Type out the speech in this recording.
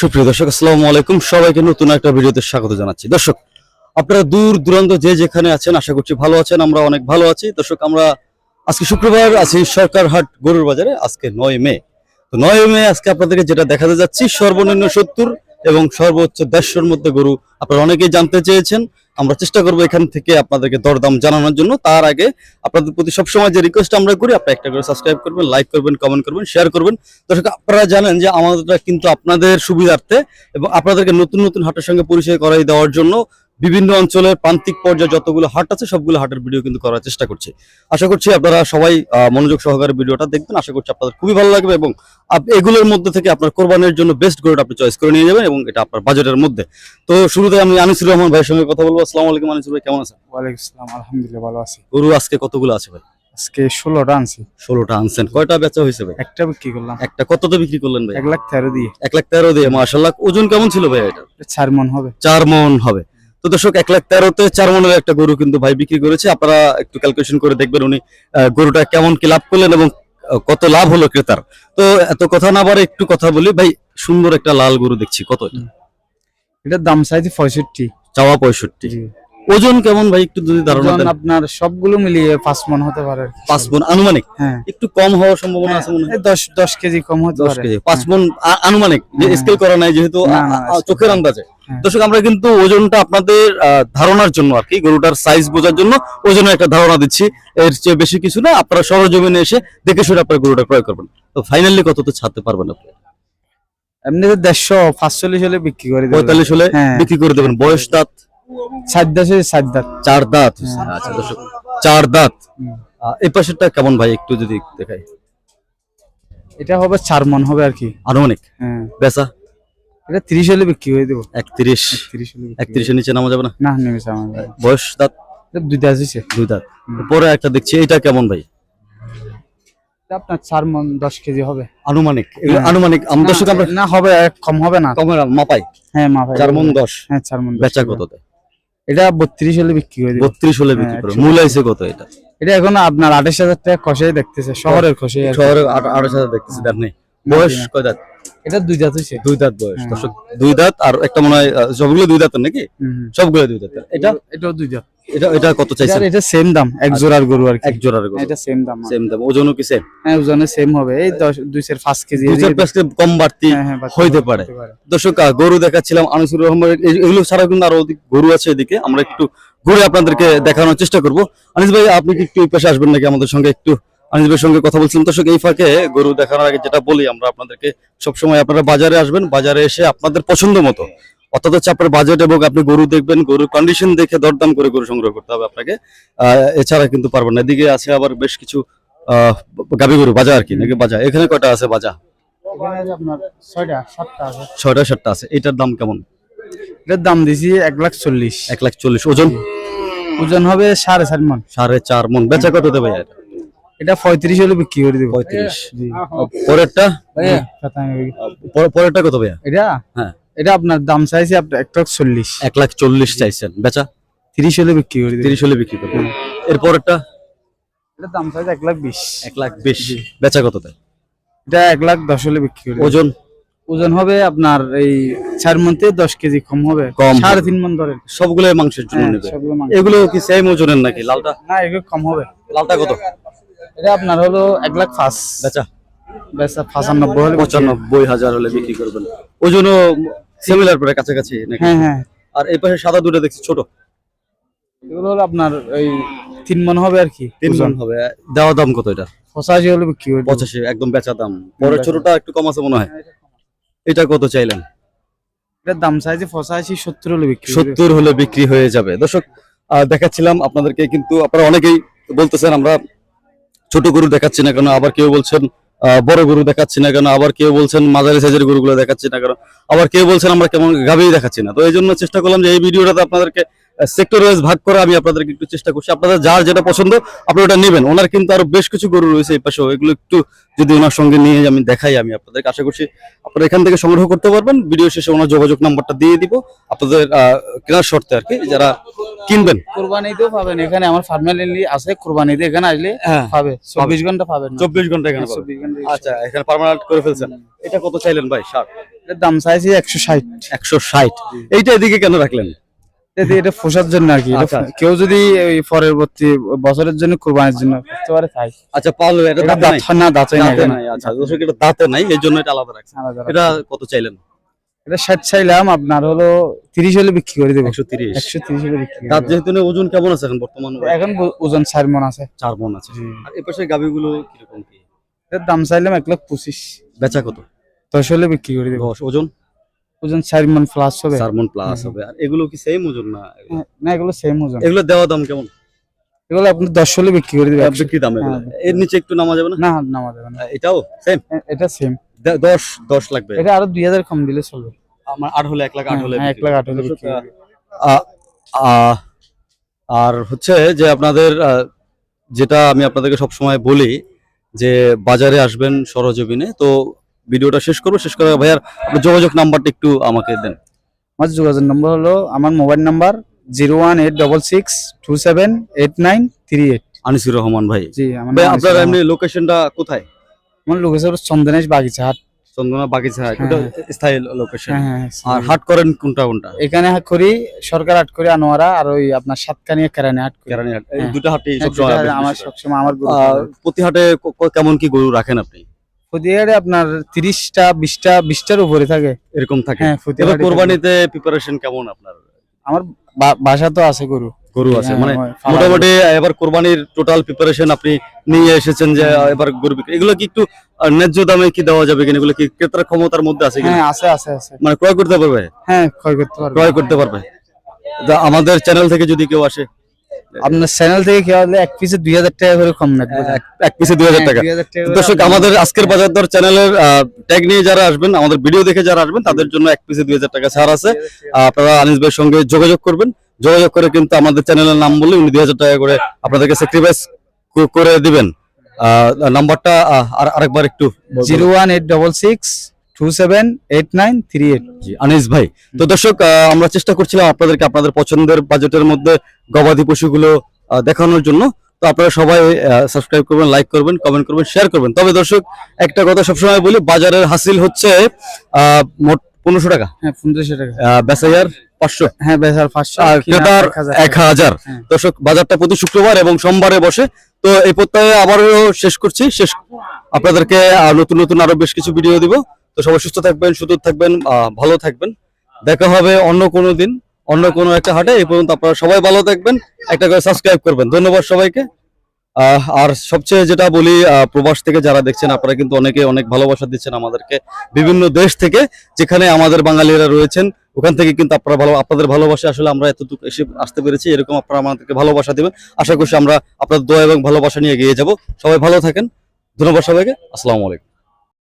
সুপ্রিয় দর্শক, আসসালামু আলাইকুম। সবাইকে নতুন একটা ভিডিওতে স্বাগত জানাচ্ছি। দর্শক, আপনারা দূর দূরান্ত যে যেখানে আছেন, আশা করছি ভালো আছেন, আমরা অনেক ভালো আছি। দর্শক, আমরা আজকে শুক্রবার, আছি সরকার হাট গরুর বাজারে, আজকে নয় মে। তো নয় মে আজকে আপনাদেরকে যেটা দেখাতে যাচ্ছি, সর্বনিম্ন সত্তর এবং সর্বোচ্চ দেড়শোর মধ্যে গরু। আপনারা অনেকেই জানতে চেয়েছেন আমরা চেষ্টা করব এখান থেকে আপনাদেরকে দরদাম জানানোর জন্য। তার আগে আপনাদের প্রতি সবসময় যে রিকোয়েস্ট আমরা করি, আপনি একটা করে সাবস্ক্রাইব করবেন লাইক করবেন কমেন্ট করবেন শেয়ার করবেন। দর্শক, আপনারা জানেন যে আমাদের কিন্তু আপনাদের সুবিধার্থে এবং আপনাদেরকে নতুন নতুন হাটের সঙ্গে পরিচয় করাই দেওয়ার জন্য বিভিন্ন অঞ্চলের প্রান্তিক পর্যায়ে যতগুলো হাট আছে সবগুলো হাটের ভিডিও কিন্তু করার চেষ্টা করছি। আশা করছি আপনারা সবাই মনোযোগ সহকারে ভিডিওটা দেখবেন। আশা করছি আপনাদের খুবই ভালো লাগবে এবং এগুলোর মধ্যে থেকে আপনার কোরবানির জন্য বেস্ট গরুটা আপনি চয়েস করে নিয়ে যাবেন এবং এটা আপনার বাজেটের মধ্যে। তো শুরুতে আমি আনিসুর রহমান ভাইয়ের সঙ্গে কথা বলব। আসসালামু আলাইকুম আনিসুর ভাই কেমন আছেন? ওয়ালাইকুম আসসালাম আলহামদুলিল্লাহ ভালো আছি। গরু আজকে কতগুলো আছে ভাই? আজকে ষোলোটা আনছি। ষোলোটা আনছেন। কয়টা বেচা হয়েছে ভাই? একটা বিক্রি করলাম। একটা কততে বিক্রি করলেন ভাই? এক লাখ তেরো দিয়ে। এক লাখ তেরো দিয়ে মাসাল্লাহ ওজন কেমন ছিল ভাই এটা? এটা চার মন হবে। চার মন হবে। তো দর্শক এক লাখ তেরোতে চার মনের একটা গরু কিন্তু ভাই বিক্রি করেছে। আপনারা একটু ক্যালকুলেশন করে দেখবেন উনি গরুটা কেমন কি লাভ করলেন এবং কত লাভ হলো ক্রেতার। তো এত কথা না বারে একটু কথা বলি ভাই সুন্দর একটা লাল গরু দেখছি। কত এটা? এটার দাম চাইছি পঁয়ষট্টি। চাওয়া পঁয়ষট্টি। ওজন কেমন ভাই একটু যদি ধারণা দেন। আপনার সবগুলো মিলিয়ে পাঁচ মন হতে পারে পাঁচ মন আনুমানিক? হ্যাঁ। একটু কম হওয়ার সম্ভাবনা আছে মনে হয়? এই দশ দশ কেজি কম হতে পারে। কেজি পাঁচ মন আনুমানিক? যে হ্যাঁ। স্কেল করা নাই যেহেতু চোখের আন্দাজে। হ্যাঁ। দর্শক আমরা কিন্তু ওজনটা আপনাদের ধারণার জন্য আর কি গরুটার সাইজ বোঝার জন্য ওজনের একটা ধারণা দিচ্ছি। এর চেয়ে বেশি কিছু না আপনারা সরজমিনে এসে দেখে শুনে আপনার গরুটা ক্রয় করবেন। তো ফাইনালি কত তো ছাড়তে পারবেন আপনি? এমনিতে দেড়শো পাঁচচল্লিশ হলে বিক্রি করে পঁয়তাল্লিশ হলে হ্যাঁ। বিক্রি করে দেবেন। বয়স দাঁত সাত দাসে সাত দাঁত। চার দাঁত? হ্যাঁ। আচ্ছা দর্শক চার দাঁত? এই পাশেরটা কেমন ভাই? একটু যদি দেখাই। এটা হবে চার মন হবে আর কি। আনুমানিক? হ্যাঁ বেচা? এটা তিরিশ হলে বিক্রি করে দেবো। একত্রিশ। একত্রিশের নিচে নামা যাবে না? না নেমেছে আমার বয়স দাঁত? দুই দুই দাঁত। পরে একটা দেখছি এটা কেমন ভাই? আপনার চার মন দশ কেজি হবে। আনুমানিক? হ্যাঁ। আনুমানিক? আম- দর্শক আমরা না হবে কম হবে না। কমের মাপাই। হ্যাঁ চার মন দশ। হ্যাঁ চার মন বেচা এটা বত্রিশ হলে বিক্রি করে বত্রিশ হলে বিক্রি হ্যাঁ, করে একশো। মূল আইসে কত এটা? এটা এখন আপনার আঠাশ হাজার টাকা খসাই দেখতেছে শহরের খসাই শহরে আঠাশ হাজার দেখতেছে দেখ নেই। বয়স। কয় দাঁত? এটা দুই দাঁত হয়েছে দুই দাঁত বয়স। হ্যাঁ। দর্শক দুই দাঁত আর একটা মনে হয় সবগুলো দুই দাঁত নাকি? সবগুলো দুই দাঁত এটা? এটাও দুই জাত এটা এটা কত চাইছেন? এটা সেম দাম এক জোড়ার গরু আর কি। এক জোড়ার গরু। এটা সেম দাম। সেম দাম। ওজনও কি সেম হ্যাঁ ওজনে সেম হবে। এই দশ দুই চার পাঁচ কেজি দুই চার এদিকে- পাঁচ কেজি কম বাড়তি হ্যাঁ, হ্যাঁ, হইতে পারে। দর্শক গরু দেখাচ্ছিলাম আনিসুর রহমান। এগুলো ছাড়া কিন্তু আরও অধিক গরু আছে এদিকে। আমরা একটু ঘুরে আপনাদেরকে দেখানোর চেষ্টা করব। আনিস ভাই আপনি কি একটু পাশে আসবেন নাকি আমাদের সঙ্গে একটু? আনিস ভাইয়ের সঙ্গে কথা বলছিলাম। দর্শক এই ফাঁকে গরু দেখানোর আগে যেটা বলি আমরা আপনাদেরকে সবসময় আপনারা বাজারে আসবেন। বাজারে এসে আপনাদের পছন্দ মতো অর্থাৎ হচ্ছে আপনার বাজেট এবং আপনি গরু দেখবেন গরুর কন্ডিশন দেখে দরদাম করে গরু সংগ্রহ করতে হবে আপনাকে। এছাড়া কিন্তু পারবেন না। এদিকে আছে আবার বেশ কিছু গাবি গরু বাজা আর কি নাকি বাজা? এখানে কয়টা আছে বাজা? ছয়টা সাতটা আছে। এটার দাম কেমন? এটার দাম দিছি এক লাখ চল্লিশ। এক লাখ চল্লিশ। ওজন? ওজন হবে সাড়ে চার মন। সাড়ে চার মন। বেচা কত দেবে এটা? এটা পঁয়ত্রিশ হলে বিক্রি করে দিব। পঁয়ত্রিশ। পরেরটা? পরেরটা কত ভাইয়া? এটা? হ্যাঁ। এটা আপনার দাম চাইছি আপনার এক লাখ চল্লিশ। এক লাখ চল্লিশ চাইছেন। বেচা? তিরিশ হলে বিক্রি করে তিরিশ হলে বিক্রি করবেন। এরপর একটা এটা দাম চাইছে এক লাখ বিশ। এক লাখ বিশ। বেচা কত দেয়? এটা এক লাখ দশ হলে বিক্রি করে ওজন? ওজন হবে আপনার এই চার মন থেকে দশ কেজি কম হবে। কম সাড়ে তিন মন ধরেন সবগুলো মাংসের জন্য হ্যাঁ, নেবে। এগুলো কি সেম ওজনের নাকি? লালটা? না এগুলো কম হবে। লালটা কত? এটা আপনার হলো এক লাখ পাঁচ। বেচা? বেচা পঁচানব্বই হলে পঁচানব্বই হাজার হলে বিক্রি করবেন। ওজনও সিমিলার করে কাছাকাছি নাকি? হ্যাঁ হ্যাঁ। আর এই পাশে সাদা দুটো দেখছি ছোট। এগুলো হলো আপনার ওই তিন মন হবে আর কি তিন মণ হবে। দেওয়া দাম কত এটা? পঁচাশি হলে বিক্রি করে পঁচাশি একদম বেচা দাম। পরের ছোটটা একটু কম আছে মনে হয়। এটা কত চাইলেন? এটার দাম চাইছে পঁচাশি সত্তর হলে বিক্রি সত্তর হলে বিক্রি হয়ে যাবে। দর্শক দেখাচ্ছিলাম আপনাদেরকে কিন্তু আপনারা অনেকেই বলতেছেন আমরা ছোট গরু দেখাচ্ছি না কেন আবার কেউ বলছেন বড় গরু দেখাচ্ছি না কেন, আবার কেউ বলছেন মাঝারি সাইজের গরুগুলো দেখাচ্ছি না কেন, আবার কেউ বলছেন আমরা কেমন গাভী দেখাচ্ছি না। তো এই জন্য চেষ্টা করলাম যে এই ভিডিওটাতে আপনাদেরকে সেক্টর ওয়াইজ ভাগ করে আমি আপনাদেরকে একটু চেষ্টা করছি। আপনাদের যার যেটা পছন্দ আপনারা ওটা নেবেন। ওনার কিন্তু আরও বেশ কিছু গরু রয়েছে এই পাশেও। এগুলো একটু যদি ওনার সঙ্গে নিয়ে আমি দেখাই আমি আপনাদেরকে আশা করছি আপনারা এখান থেকে সংগ্রহ করতে পারবেন। ভিডিও শেষে ওনার যোগাযোগ নাম্বারটা দিয়ে দিব। আপনাদের কেনার শর্তে আর কি যারা কিনবেন। কুরবানিতেও পাবেন। এখানে আমার ফার্মালি আছে কুরবানিতে এখানে আসলে হ্যাঁ। পাবে। চব্বিশ ঘণ্টা পাবেন চব্বিশ ঘণ্টা এখানে আচ্ছা এখানে। পার্মানেন্ট করে ফেলছেন। এটা কত চাইলেন ভাই ষাট এটার দাম চাইছি একশো ষাট। একশো ষাট। এইটা এদিকে কেন রাখলেন? এটা পোষার জন্য আর কি। আচ্ছা। কেউ যদি ওই পরবর্তী বছরের জন্য কুরবানির জন্য করতে পারে তাই আচ্ছা পাল এটা দাঁতে না নাই। আচ্ছা দর্শক এটা দাঁতে নাই এই জন্য এটা আলাদা রাখছেন এটা কত চাইলেন? এটা ষাট চাইলাম আপনার হলো তিরিশ হলে বিক্রি করে দেবো। একশো তিরিশ। একশো তিরিশ হলে বিক্রি যেহেতু ওজন কেমন আছে এখন বর্তমান? এখন ওজন চার মন আছে। চার মন আছে। আর এই পাশে গাবিগুলো কীরকম কি? এটার দাম চাইলাম এক লাখ পঁচিশ। বেচা কত? দশ হলে বিক্রি করে দেবো। ওজন? ওজন চার মন প্লাস হবে। চার মন প্লাস হবে। আর এগুলো কি সেম ওজন না? হ্যাঁ, না এগুলো সেম ওজন। এগুলো দেওয়া দাম কেমন? এগুলো আপনি দশ হলে বিক্রি করে দেবে বিক্রি দাম হ্যাঁ। এর নিচে একটু নামা যাবে না? না নামা যাবে না। এটাও সেম এটা সেম দশ দশ লাগবে। এটা আরও দুই হাজার কম দিলে চলবে। আমার আট হলে এক লাখ আট হলে হ্যাঁ, এক লাখ আট হলে আর হচ্ছে যে আপনাদের যেটা আমি আপনাদেরকে সবসময় বলি যে বাজারে আসবেন সরজমিনে তো ভিডিওটা শেষ করব। শেষ করে ভাইয়ার আপনার যোগাযোগ নাম্বারটা একটু আমাকে দেন। আমার যোগাযোগ নম্বর হলো আমার mobile number zero one eight double six two seven eight nine three eight. Anisur Rahman ভাই। জি ভাই আপনার এমনি লোকেশনটা কোথায়? আমার লোকেশন চন্দনেশ বাগিচা হাট চন্দনা বাগিচা হ্যাঁ, স্থায়ী লোকেশন হ্যাঁ হ্যাঁ আর। হাট করেন কোনটা কোনটা? এখানে হাট করি সরকার হাট করি আনোয়ারা আর ওই আপনার সাতকানিয়া কেরানি হাট কেরানি হাট। দুটো সবসময় আমার সবসময় আমার প্রতি হাটে কেমন কি গরু রাখেন আপনি? প্রতিহারে আপনার তিরিশটা বিশটা বিশটার উপরে থাকে। এরকম থাকে। হ্যাঁ এবার কোরবানিতে প্রিপারেশন কেমন আপনার? আমার বাসা তো আছে গরু। গরু আছে হ্যাঁ, মানে মোটামুটি এবার কোরবানির টোটাল প্রিপারেশন আপনি নিয়ে এসেছেন যে এবার গরু বিক্রি। এগুলো কি একটু ন্যায্য দামে কি দেওয়া যাবে কিনা? এগুলো কি ক্রেতার ক্ষমতার মধ্যে আছে কিনা? হ্যাঁ আছে আছে আছে। মানে ক্রয় করতে পারবে? হ্যাঁ ক্ষয় করতে পারবে। ক্রয় করতে পারবে। আমাদের চ্যানেল থেকে যদি কেউ আসে আপনার চ্যানেল থেকে কি হলে এক পিসে দুই হাজার টাকা করে কম রাখবে এক- পিসে দুই হাজার টাকা। করে দর্শক আমাদের আজকের বাজার দর চ্যানেলের ট্যাগ নিয়ে যারা আসবেন আমাদের ভিডিও দেখে যারা আসবেন তাদের জন্য এক পিসে দুই হাজার টাকা ছাড় আছে। আপনারা আনিস ভাইয়ের সঙ্গে যোগাযোগ করবেন। যোগাযোগ করে কিন্তু আমাদের চ্যানেলের নাম বললে উনি দুই হাজার টাকা করে আপনাদেরকে স্যাক্রিফাইস করে দিবেন। নাম্বারটা আর আরেকবার একটু। Zero one eight double six two seven eight nine three eight জি, আনিস ভাই তো দর্শক আমরা চেষ্টা করছিলাম আপনাদেরকে আপনাদের পছন্দের বাজেটের মধ্যে গবাদি পশুগুলো দেখানোর জন্য। তো আপনারা সবাই সাবস্ক্রাইব করবেন লাইক করবেন কমেন্ট করবেন শেয়ার করবেন। তবে দর্শক একটা কথা সবসময় বলি বাজারের হাসিল হচ্ছে মোট পনেরোশো টাকা। হ্যাঁ পনেরোশো টাকা। আহ, বেচাইয়ার পাঁচশো। হ্যাঁ পাঁচশো আর ক্রেতার এক হাজার। হ্যাঁ। দর্শক বাজারটা প্রতি শুক্রবার এবং সোমবারে বসে। তো এই প্রত্যয়ে আবারও শেষ করছি শেষ আপনাদেরকে নতুন নতুন আরও বেশ কিছু ভিডিও দিব। তো সবাই সুস্থ থাকবেন সুন্দর থাকবেন ভালো থাকবেন। দেখা হবে অন্য কোনো দিন, অন্য কোনো একটা হাটে। এই পর্যন্ত আপনারা সবাই ভালো থাকবেন, একটা করে সাবস্ক্রাইব করবেন। ধন্যবাদ সবাইকে। আর সবচেয়ে যেটা বলি প্রবাস থেকে যারা দেখছেন, আপনারা কিন্তু অনেকে অনেক ভালোবাসা দিচ্ছেন আমাদেরকে। বিভিন্ন দেশ থেকে যেখানে আমাদের বাঙালিরা রয়েছেন, ওখান থেকে কিন্তু আপনারা ভালো, আপনাদের ভালোবাসা আসলে আমরা এতটুকু এসে আসতে পেরেছি, এরকম আপনারা আমাদেরকে ভালোবাসা দিবেন। আশা করছি আমরা আপনাদের দোয়া এবং ভালোবাসা নিয়ে এগিয়ে যাব। সবাই ভালো থাকেন। ধন্যবাদ সবাইকে। আসসালামু আলাইকুম।